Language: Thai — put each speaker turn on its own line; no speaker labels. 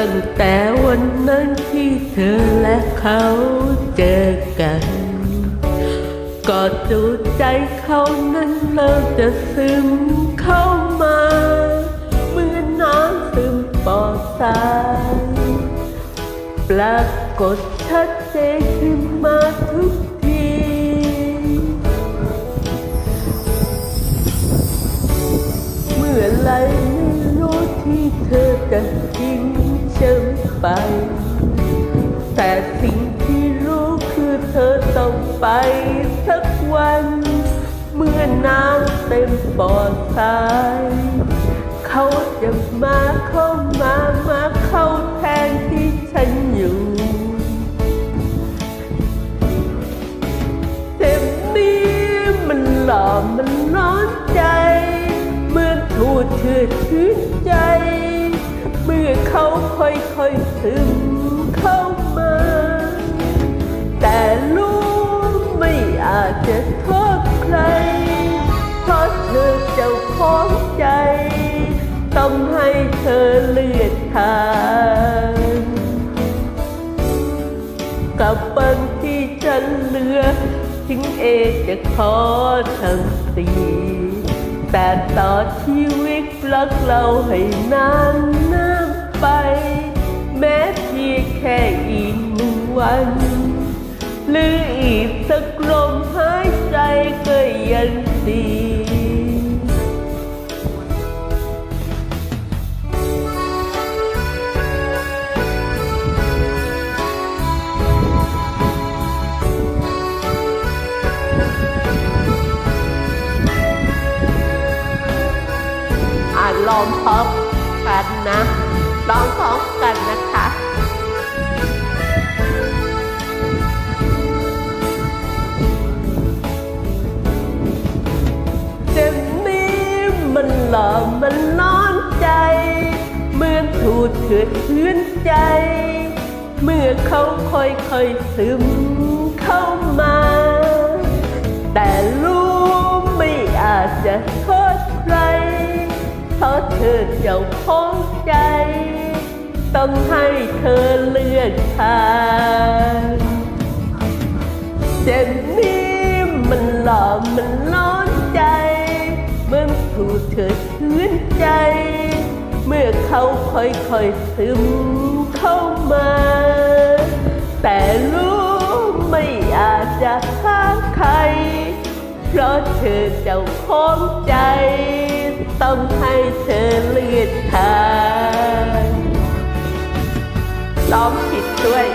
ตั้งแต่วันนั้นที่เธอและเขาเจอกันก็ดูใจเขานั้นเริ่มจะซึมเข้ามาเหมือนน้ำซึมปอดสายปรากฏชัดเจนขึ้นมาทุกทีเมื่อไรไม่รู้ที่เธอจะทิ้ง ฉันไป แต่สิ่งที่รู้คือเธอต้องไปสักวัน เมื่อน้ำเต็มปอดทรายเขาจะมาเข้ามามาเข้าแทนที่ฉันอยู่เจ็บนี้มันหล่อมันร้อนใจ เมื่อนถูกเชื่อชื่นใจ เมื่อเขาค่อยๆซึมเข้ามา แต่ลูกไม่อาจจะโทษใคร เพราะเธอเจ้าของใจ ต้องให้เธอเลือดทางกับบันที่ฉันเหลือถึงเอจะขอทั้งตีแต่ต่อชีวิตรักเราให้นานนา หนึ่งวันหรืออีกสักลมหายใจก็ยังดีลองพร้อมกันนะ ลองพร้อมกันนะคะ มันร้อนใจ เหมือนถูกเถือดเทือนใจ เมื่อเขาค่อยๆซึมเข้ามา แต่ลูกไม่อาจจะโทษใคร เพราะเธอเจ้าของใจ ต้องให้เธอเลือกทาง ถูกเธอชื้นใจ เมื่อเขาค่อยๆซึมเข้ามา แต่ลูกไม่อาจจะห้ามใคร เพราะเธอเจ้าของใจ ต้องให้เธอเลือกทางร้องผิดด้วย